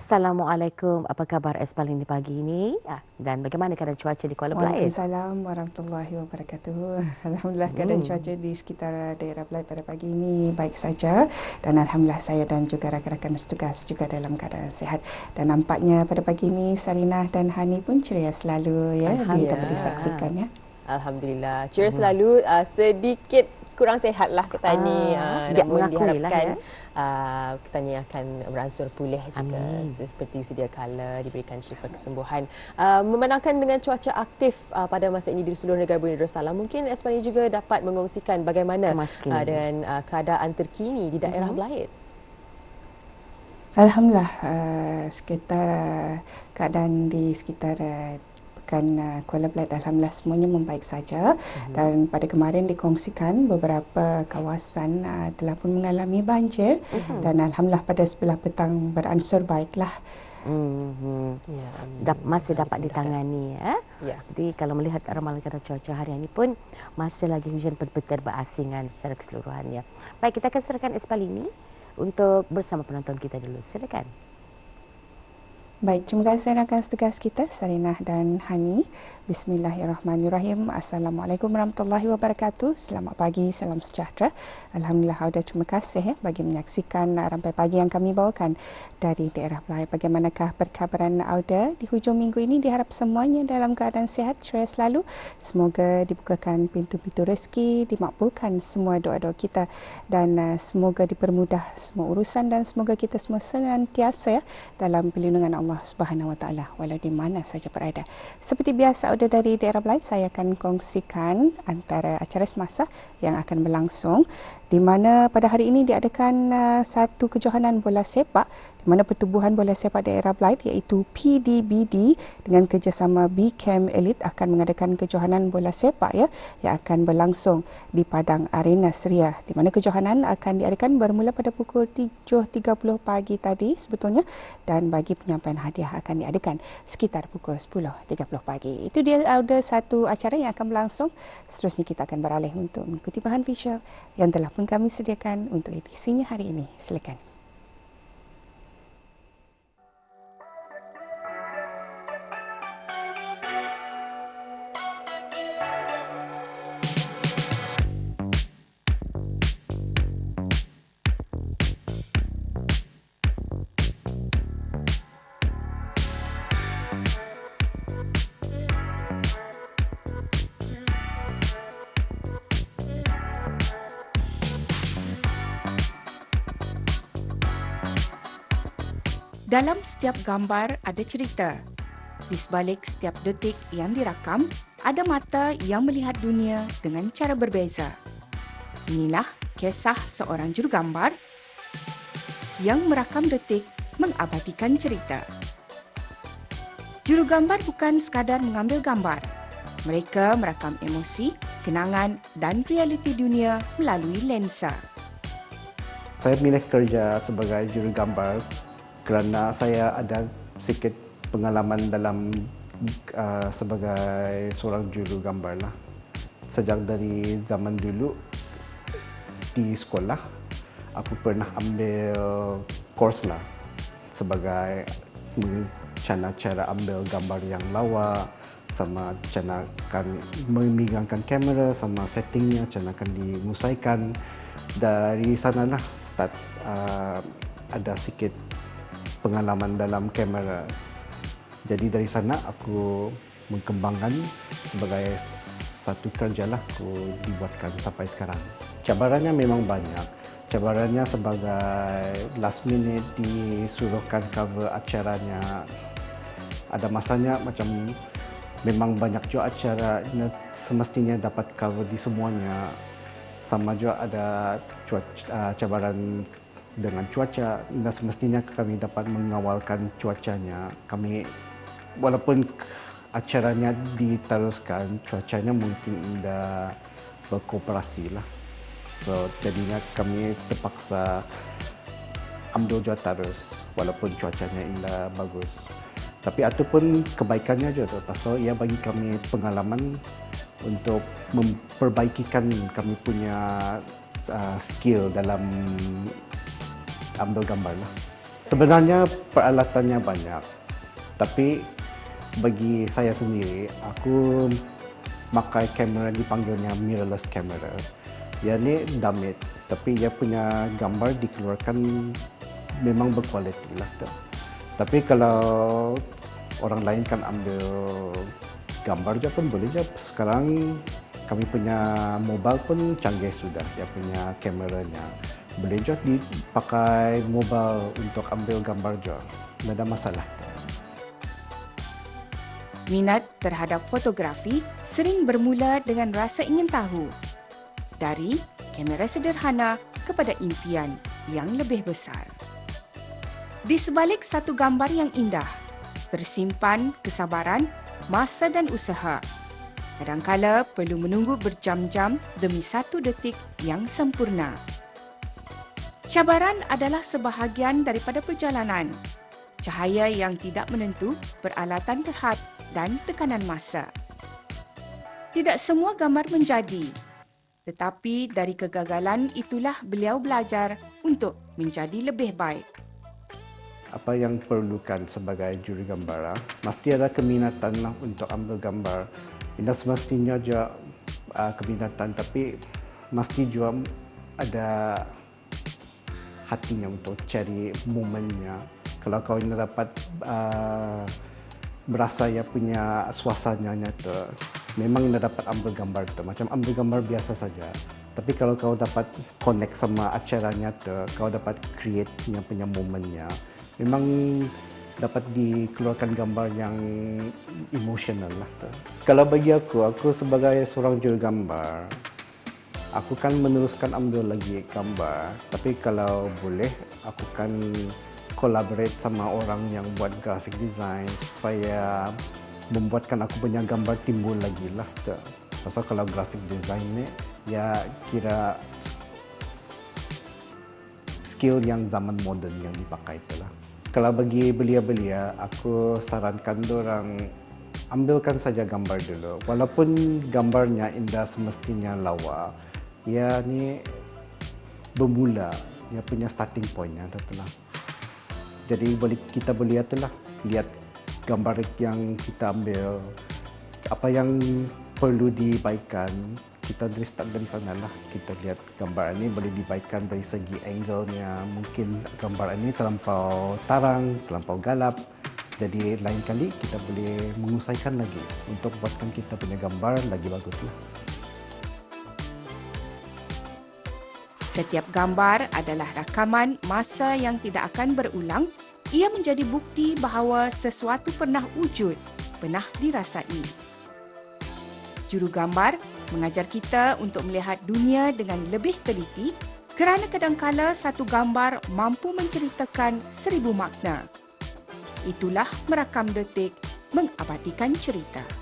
Assalamualaikum. Apa khabar Espal ini pagi ini? Ah, dan bagaimana keadaan cuaca di Kuala Belait? Waalaikumsalam warahmatullahi wabarakatuh. Alhamdulillah keadaan hmm. cuaca di sekitar daerah Belait pada pagi ini baik saja dan alhamdulillah saya dan juga rakan-rakan setugas juga dalam keadaan sihat. Dan nampaknya pada pagi ini Sarinah dan Hani pun ceria selalu ya dapat disaksikan ya. Alhamdulillah. Ceria hmm. selalu uh, sedikit kurang sehat lah kita ni. Uh, namun diharapkan lah, ya. uh, kita ni akan beransur pulih juga Amin. seperti sedia kala diberikan syifa kesembuhan. Uh, memandangkan dengan cuaca aktif uh, pada masa ini di seluruh negara Brunei Darussalam, mungkin Espany juga dapat mengongsikan bagaimana uh, dengan uh, keadaan terkini di daerah mm-hmm. Belait. Alhamdulillah uh, sekitar uh, keadaan di sekitar uh, kan uh, Kuala Belait alhamdulillah semuanya membaik saja uh-huh. dan pada kemarin dikongsikan beberapa kawasan uh, telah pun mengalami banjir uh-huh. dan alhamdulillah pada sebelah petang beransur baiklah. Hmm. Ya, Dap, masih dapat ditangani ya. ya. Jadi kalau melihat ramalan kata cuaca hari ini pun masih lagi hujan petir berasingan secara keseluruhannya. Baik kita akan serahkan Espal ini untuk bersama penonton kita dulu. Silakan. Baik, terima kasih rakan setugas kita Sarinah dan Hani. Bismillahirrahmanirrahim. Assalamualaikum warahmatullahi wabarakatuh. Selamat pagi, salam sejahtera. Alhamdulillah, Auda terima kasih ya, bagi menyaksikan rampai pagi yang kami bawakan dari daerah Belai. Bagaimanakah perkabaran Auda di hujung minggu ini? Diharap semuanya dalam keadaan sihat, ceria selalu. Semoga dibukakan pintu-pintu rezeki, dimakbulkan semua doa-doa kita dan uh, semoga dipermudah semua urusan dan semoga kita semua senantiasa ya, dalam perlindungan Allah Allah Subhanahu Wa Taala walau di mana saja berada. Seperti biasa sudah dari daerah Belait saya akan kongsikan antara acara semasa yang akan berlangsung di mana pada hari ini diadakan uh, satu kejohanan bola sepak di mana pertubuhan bola sepak daerah Belait iaitu PDBD dengan kerjasama B-Cam Elite akan mengadakan kejohanan bola sepak ya yang akan berlangsung di Padang Arena Seria di mana kejohanan akan diadakan bermula pada pukul 7.30 pagi tadi sebetulnya dan bagi penyampaian hadiah akan diadakan sekitar pukul 10.30 pagi. Itu dia ada satu acara yang akan berlangsung. Seterusnya kita akan beralih untuk mengikuti bahan visual yang telah pun kami sediakan untuk edisinya hari ini. Silakan. Dalam setiap gambar ada cerita. Di sebalik setiap detik yang dirakam, ada mata yang melihat dunia dengan cara berbeza. Inilah kisah seorang jurugambar yang merakam detik mengabadikan cerita. Jurugambar bukan sekadar mengambil gambar. Mereka merakam emosi, kenangan dan realiti dunia melalui lensa. Saya milih kerja sebagai jurugambar kerana saya ada sedikit pengalaman dalam uh, sebagai seorang juru gambar lah. Sejak dari zaman dulu di sekolah, aku pernah ambil course lah sebagai cara cara ambil gambar yang lawa sama cara akan memegangkan kamera sama settingnya cara akan dimusaikan dari sanalah start uh, ada sikit pengalaman dalam kamera. Jadi dari sana aku mengembangkan sebagai satu kerja lah aku dibuatkan sampai sekarang. Cabarannya memang banyak. Cabarannya sebagai last minute disuruhkan cover acaranya. Ada masanya macam memang banyak juga acara semestinya dapat cover di semuanya. Sama juga ada uh, cabaran dengan cuaca dan semestinya kami dapat mengawalkan cuacanya. Kami walaupun acaranya diteruskan, cuacanya mungkin tidak berkooperasi lah. So jadinya kami terpaksa ambil jua terus walaupun cuacanya indah bagus. Tapi ataupun kebaikannya juga pasal ia bagi kami pengalaman untuk memperbaikikan kami punya uh, skill dalam ambil gambar lah. Sebenarnya peralatannya banyak, tapi bagi saya sendiri, aku pakai kamera dipanggilnya mirrorless camera. Ya ni damit, tapi dia punya gambar dikeluarkan memang berkualiti lah tu. Tapi kalau orang lain kan ambil gambar je pun boleh je. Sekarang kami punya mobile pun canggih sudah dia punya kameranya. Boleh je dipakai mobile untuk ambil gambar je. Tidak ada masalah. Minat terhadap fotografi sering bermula dengan rasa ingin tahu. Dari kamera sederhana kepada impian yang lebih besar. Di sebalik satu gambar yang indah, tersimpan kesabaran, masa dan usaha Kadangkala perlu menunggu berjam-jam demi satu detik yang sempurna. Cabaran adalah sebahagian daripada perjalanan. Cahaya yang tidak menentu, peralatan terhad dan tekanan masa. Tidak semua gambar menjadi. Tetapi dari kegagalan itulah beliau belajar untuk menjadi lebih baik. Apa yang perlukan sebagai juri gambar? Mesti ada keminatan untuk ambil gambar tidak semestinya juga uh, keminatan tapi mesti juga ada hatinya untuk cari momennya. Kalau kau ini dapat uh, berasa ya punya suasananya tu memang anda dapat ambil gambar tu. Macam ambil gambar biasa saja. Tapi kalau kau dapat connect sama acaranya tu kau dapat create yang punya momennya memang dapat dikeluarkan gambar yang emosional lah tu. Kalau bagi aku, aku sebagai seorang juru gambar, aku kan meneruskan ambil lagi gambar. Tapi kalau boleh, aku kan collaborate sama orang yang buat graphic design supaya membuatkan aku punya gambar timbul lagi lah tu. Pasal kalau graphic design ni, ya kira skill yang zaman moden yang dipakai tu lah kalau bagi belia-belia, aku sarankan orang ambilkan saja gambar dulu. Walaupun gambarnya indah semestinya lawa, ia ni bermula, dia punya starting pointnya, lah. Jadi boleh kita boleh lihat lah, lihat gambar yang kita ambil, apa yang perlu dibaikkan, kita dari start dari sana lah kita lihat gambar ini boleh dibaikkan dari segi angle-nya mungkin gambar ini terlampau tarang, terlampau galap jadi lain kali kita boleh mengusaikan lagi untuk buatkan kita punya gambar lagi bagus lah. Setiap gambar adalah rakaman masa yang tidak akan berulang. Ia menjadi bukti bahawa sesuatu pernah wujud, pernah dirasai. Juru gambar mengajar kita untuk melihat dunia dengan lebih teliti kerana kadangkala satu gambar mampu menceritakan seribu makna. Itulah merakam detik mengabadikan cerita.